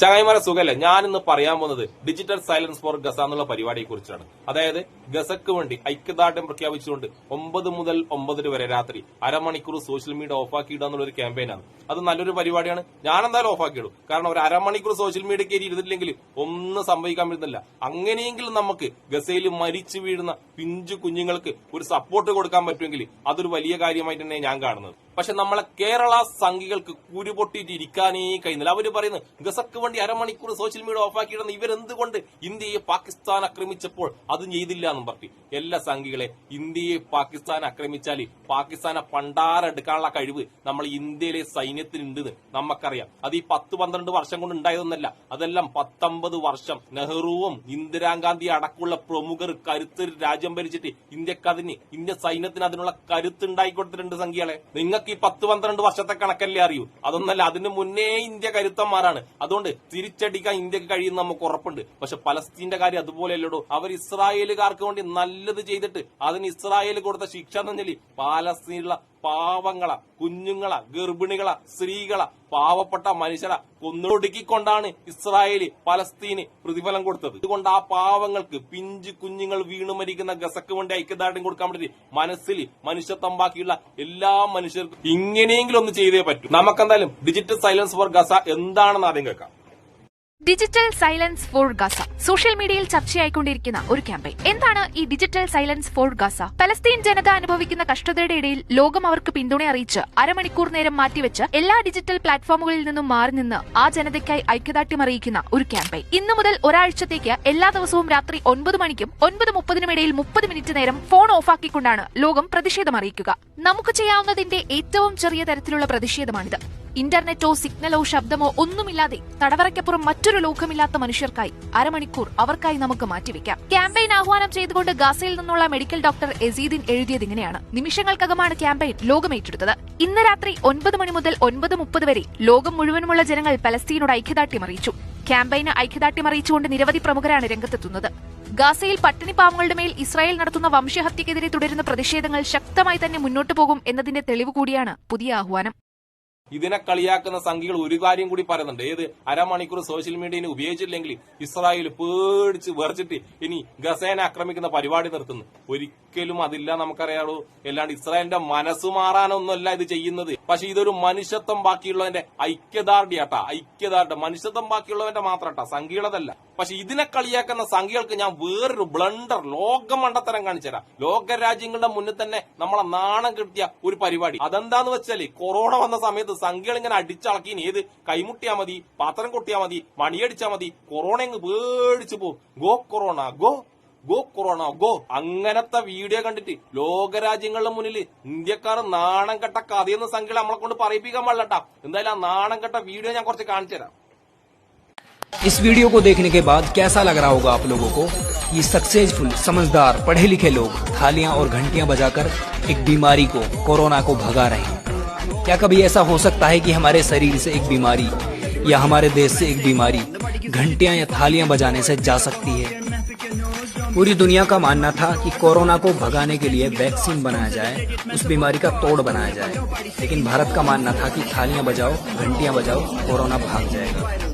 ചങ്ങായിമാരെ സുഖല്ലേ? ഞാനിന്ന് പറയാൻ പോകുന്നത് ഡിജിറ്റൽ സൈലൻസ് ഫോർ ഗസ എന്നുള്ള പരിപാടിയെ കുറിച്ചാണ് അതായത് ഗസക്ക് വേണ്ടി ഐക്യദാർഢ്യം പ്രഖ്യാപിച്ചുകൊണ്ട് ഒമ്പത് മുതൽ ഒമ്പതര വരെ രാത്രി അരമണിക്കൂർ സോഷ്യൽ മീഡിയ ഓഫാക്കിയിടുക എന്നുള്ള ഒരു ക്യാമ്പയിനാണ് അത് നല്ലൊരു പരിപാടിയാണ്. ഞാൻ എന്തായാലും ഓഫാക്കിയിടും കാരണം ഒരു അരമണിക്കൂർ സോഷ്യൽ മീഡിയ കയറി ഇരുന്നില്ലെങ്കിൽ ഒന്നും സംഭവിക്കാൻ പറ്റുന്നില്ല അങ്ങനെയെങ്കിലും നമുക്ക് ഗസയിൽ മരിച്ചു വീഴുന്ന പിഞ്ചു കുഞ്ഞുങ്ങൾക്ക് ഒരു സപ്പോർട്ട് കൊടുക്കാൻ പറ്റുമെങ്കിൽ അതൊരു വലിയ കാര്യമായിട്ട് തന്നെ ഞാൻ കാണുന്നത്. പക്ഷെ നമ്മളെ കേരള സംഘികൾക്ക് കുരുപൊട്ടിയിട്ട് ഇരിക്കാനേ കഴിയുന്നില്ല. അവർ പറയുന്നത് ഗസക്ക് വേണ്ടി അരമണിക്കൂർ സോഷ്യൽ മീഡിയ ഓഫാക്കിയിടുന്ന ഇവരെന്തുകൊണ്ട് ഇന്ത്യയെ പാകിസ്ഥാൻ ആക്രമിച്ചപ്പോൾ അതും ചെയ്തില്ല എന്നും പറഞ്ഞു. എല്ലാ സംഘികളെ ഇന്ത്യയെ പാകിസ്ഥാൻ ആക്രമിച്ചാൽ പാകിസ്ഥാനെ പണ്ടാരെടുക്കാനുള്ള കഴിവ് നമ്മൾ ഇന്ത്യയിലെ സൈന്യത്തിനുണ്ടെന്ന് നമുക്കറിയാം അത് ഈ പത്ത് പന്ത്രണ്ട് വർഷം കൊണ്ട് ഉണ്ടായതൊന്നല്ല. അതെല്ലാം പത്തൊമ്പത് വർഷം നെഹ്റുവും ഇന്ദിരാഗാന്ധി അടക്കമുള്ള പ്രമുഖർ കരുത്ത് രാജ്യം ഭരിച്ചിട്ട് ഇന്ത്യക്കതിന് ഇന്ത്യ സൈന്യത്തിന് അതിനുള്ള കരുത്ത് ഉണ്ടായിക്കൊടുത്തിട്ടുണ്ട് സംഖ്യകളെ നിങ്ങൾക്ക് ഈ പത്ത് പന്ത്രണ്ട് വർഷത്തെ കണക്കല്ലേ അറിയൂ. അതൊന്നല്ല അതിന് മുന്നേ ഇന്ത്യ കരുത്തന്മാരാണ്. അതുകൊണ്ട് തിരിച്ചടിക്കാൻ ഇന്ത്യയ്ക്ക് കഴിയുന്ന നമുക്ക് ഉറപ്പുണ്ട്. പക്ഷെ പലസ്തീന്റെ കാര്യം അതുപോലെയല്ലോ അവർ ഇസ്രായേലുകാർക്ക് വേണ്ടി നല്ലത് ചെയ്തിട്ട് അതിന് ഇസ്രായേൽ കൊടുത്ത ശിക്ഷ എന്ന് പറഞ്ഞാൽ പാലസ്തീനിലുള്ള പാവങ്ങള കുഞ്ഞുങ്ങള ഗർഭിണികള സ്ത്രീകള പാവപ്പെട്ട മനുഷ്യരെ കൊന്നൊടുക്കിക്കൊണ്ടാണ് ഇസ്രായേൽ പലസ്തീന് പ്രതിഫലം കൊടുത്തത്. അതുകൊണ്ട് ആ പാവങ്ങൾക്ക് പിഞ്ചു കുഞ്ഞുങ്ങൾ വീണു മരിക്കുന്ന ഗസക്ക് വേണ്ടി ഐക്യദാർഢ്യം കൊടുക്കാൻ വേണ്ടി മനസ്സിൽ മനുഷ്യത്വം ബാക്കിയുള്ള എല്ലാ മനുഷ്യർക്കും ഇങ്ങനെയെങ്കിലും ഒന്ന് ചെയ്തേ പറ്റൂ. നമുക്കെന്തായാലും ഡിജിറ്റൽ സൈലൻസ് ഫോർ ഗസ എന്താണെന്ന് ആദ്യം കേൾക്കാം. Digital silence for Gaza social മീഡിയയിൽ ചർച്ചയായിക്കൊണ്ടിരിക്കുന്ന ഒരു ക്യാമ്പയിൻ. എന്താണ് ഈ digital silence for Gaza Palestine ജനത അനുഭവിക്കുന്ന കഷ്ടതയുടെ ഇടയിൽ ലോകം അവർക്ക് പിന്തുണ അറിയിച്ച് അരമണിക്കൂർ നേരം മാറ്റിവെച്ച് എല്ലാ ഡിജിറ്റൽ പ്ലാറ്റ്ഫോമുകളിൽ നിന്നും മാറി നിന്ന് ആ ജനതയ്ക്കായി ഐക്യദാർഢ്യം അറിയിക്കുന്ന ഒരു ക്യാമ്പയിൻ. ഇന്നു മുതൽ ഒരാഴ്ചത്തേക്ക് എല്ലാ ദിവസവും രാത്രി ഒൻപത് മണിക്കും ഒൻപത് മുപ്പതിനും ഇടയിൽ മുപ്പത് മിനിറ്റ് നേരം ഫോൺ ഓഫാക്കിക്കൊണ്ടാണ് ലോകം പ്രതിഷേധം അറിയിക്കുക. നമുക്ക് ചെയ്യാവുന്നതിന്റെ ഏറ്റവും ചെറിയ തരത്തിലുള്ള പ്രതിഷേധമാണിത്. ഇന്റർനെറ്റോ സിഗ്നലോ ശബ്ദമോ ഒന്നുമില്ലാതെ തടവറയ്ക്കപ്പുറം മറ്റൊരു ലോകമില്ലാത്ത മനുഷ്യർക്കായി അരമണിക്കൂർ അവർക്കായി നമുക്ക് മാറ്റിവെക്കാം. ക്യാമ്പയിൻ ആഹ്വാനം ചെയ്തുകൊണ്ട് ഗാസയിൽ നിന്നുള്ള മെഡിക്കൽ ഡോക്ടർ എസീദിൻ എഴുതിയത് ഇങ്ങനെയാണ്. നിമിഷങ്ങൾക്കകമാണ് ക്യാമ്പയിൻ ലോകമേറ്റെടുത്തത് ഇന്ന് രാത്രി ഒൻപത് മണി മുതൽ ഒൻപത് മുപ്പത് വരെ ലോകം മുഴുവനുമുള്ള ജനങ്ങൾ പലസ്തീനോട് ഐക്യദാർഢ്യം അറിയിച്ചു. ക്യാമ്പയിന് ഐക്യദാർഢ്യം അറിയിച്ചുകൊണ്ട് നിരവധി പ്രമുഖരാണ് രംഗത്തെത്തുന്നത്. ഗാസയിൽ പട്ടിണി പാവങ്ങളുടെ മേൽ ഇസ്രായേൽ നടത്തുന്ന വംശഹത്യക്കെതിരെ തുടരുന്ന പ്രതിഷേധങ്ങൾ ശക്തമായി തന്നെ മുന്നോട്ടു പോകും എന്നതിന്റെ തെളിവ് കൂടിയാണ് പുതിയ ആഹ്വാനം. ഇതിനെ കളിയാക്കുന്ന സംഖ്യകൾ ഒരു കാര്യം കൂടി പറയുന്നുണ്ട്. ഏത് അരമണിക്കൂർ സോഷ്യൽ മീഡിയനെ ഉപയോഗിച്ചില്ലെങ്കിൽ ഇസ്രായേൽ പേടിച്ച് വിറച്ചിട്ട് ഇനി ഗസേനെ ആക്രമിക്കുന്ന പരിപാടി നിർത്തുന്നു. ഒരിക്കലും അതില്ല നമുക്കറിയാളൂ അല്ലാണ്ട് ഇസ്രായേലിന്റെ മനസ്സ് മാറാനൊന്നുമല്ല ഇത് ചെയ്യുന്നത്. പക്ഷെ ഇതൊരു മനുഷ്യത്വം ബാക്കിയുള്ളവന്റെ ഐക്യദാർഢ്യാട്ടാ. ഐക്യദാർഢ്യ. മനുഷ്യത്വം ബാക്കിയുള്ളവന്റെ മാത്രട്ടാ. സംഖ്യകളതല്ല പക്ഷെ ഇതിനെ കളിയാക്കുന്ന സംഖ്യകൾക്ക് ഞാൻ വേറൊരു ബ്ലണ്ടർ ലോക മണ്ടത്തരം കാണിച്ചു തരാം. ലോക രാജ്യങ്ങളുടെ മുന്നിൽ തന്നെ നമ്മളെ നാണം കിട്ടിയ ഒരു പരിപാടി. അതെന്താന്ന് വെച്ചാൽ കൊറോണ വന്ന സമയത്ത് സംഖ്യകൾ ഇങ്ങനെ അടിച്ചളക്കി ഏത് കൈമുട്ടിയാ മതി പാത്രം കൊട്ടിയാ മതി മണിയടിച്ചാ മതി കൊറോണ അങ്ങ് പേടിച്ചു പോകും go corona go go corona go അങ്ങനത്തെ വീഡിയോ കണ്ടിട്ട് ലോകരാജ്യങ്ങളുടെ മുന്നിൽ ഇന്ത്യക്കാർ നാണം കെട്ട കഥയെന്ന് സംഖ്യകൾ നമ്മളെ കൊണ്ട് പറയിപ്പിക്കാൻ പാടില്ലട്ടാ എന്തായാലും ആ നാണം കെട്ട വീഡിയോ ഞാൻ കുറച്ച് കാണിച്ചു തരാം इस वीडियो को देखने के बाद कैसा लग रहा होगा आप लोगों को ये सक्सेसफुल समझदार पढ़े लिखे लोग थालियां और घंटियां बजाकर एक बीमारी को कोरोना को भगा रहे हैं क्या कभी ऐसा हो सकता है कि हमारे शरीर से एक बीमारी या हमारे देश से एक बीमारी घंटियाँ या थालियाँ बजाने से जा सकती है? पूरी दुनिया का मानना था कि कोरोना को भगाने के लिए वैक्सीन बनाया जाए, उस बीमारी का तोड़ बनाया जाए। लेकिन भारत का मानना था कि थालियाँ बजाओ, घंटियाँ बजाओ, कोरोना भाग जाएगा।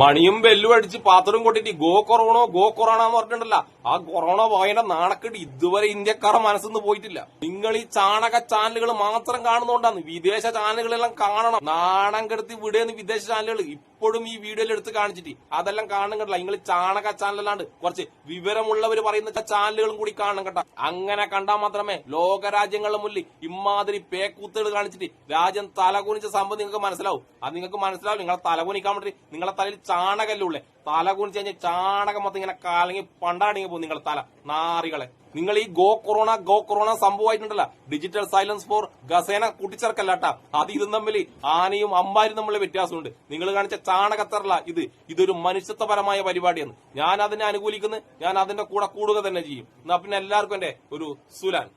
മണിയും ബെല്ലും അടിച്ച് പാത്രവും കൊട്ടിട്ട് ഗോ കൊറോണോ ഗോ കൊറോണ എന്ന് പറഞ്ഞിട്ടുണ്ടല്ല. ആ കൊറോണ പോയതിന്റെ നാണക്കെട്ട് ഇതുവരെ ഇന്ത്യക്കാരുടെ മനസ്സിന്ന് പോയിട്ടില്ല. നിങ്ങൾ ഈ ചാണക ചാനലുകൾ മാത്രം കാണുന്നോണ്ടാണ് വിദേശ ചാനലുകളെല്ലാം കാണണം. നാണം കെടുത്തി വിടുന്ന വിദേശ ചാനലുകൾ. ഇപ്പോഴും ഈ വീഡിയോയിൽ എടുത്ത് കാണിച്ചിട്ട് അതെല്ലാം കാണണം കേട്ടില്ല നിങ്ങൾ ചാണക ചാനലല്ലാണ്ട് കുറച്ച് വിവരമുള്ളവർ പറയുന്ന ചാനലുകളും കൂടി കാണണം കേട്ടോ. അങ്ങനെ കണ്ടാൽ മാത്രമേ ലോകരാജ്യങ്ങളുടെ മുന്നിൽ ഇമാതിരി പേക്കൂത്തുകൾ കാണിച്ചിട്ട് രാജ്യം തലകുനിച്ച സംഭവം നിങ്ങൾക്ക് മനസ്സിലാവും. അത് നിങ്ങൾക്ക് മനസ്സിലാവും. നിങ്ങളെ തലകുനിക്കാൻ വേണ്ടി നിങ്ങളെ തലയിൽ ചാണകല്ലേ തല കുണിച്ച് കഴിഞ്ഞാൽ ചാണകം മൊത്തം ഇങ്ങനെ കാലങ്ങി പണ്ടാടിങ്ങി പോകും നിങ്ങൾ തല നാറികളെ. നിങ്ങൾ ഈ ഗോ കൊറോണ ഗോ കൊറോണ സംഭവമായിട്ടുണ്ടല്ല. ഡിജിറ്റൽ സൈലൻസ് ഫോർ ഗസേന കൂട്ടിച്ചേർക്കല്ലാട്ടാ. അത് ഇതും തമ്മിൽ ആനയും അമ്പാരും തമ്മിലുള്ള വ്യത്യാസമുണ്ട്. നിങ്ങൾ കാണിച്ച ചാണകത്തറല്ല ഇത്. ഇതൊരു മനുഷ്യത്വപരമായ പരിപാടിയാണ്. ഞാൻ അതിനെ അനുകൂലിക്കുന്നു ഞാൻ അതിന്റെ കൂടെ കൂടുക തന്നെ ചെയ്യും. എന്നാ പിന്നെ എല്ലാവർക്കും എന്റെ ഒരു സുലാൻ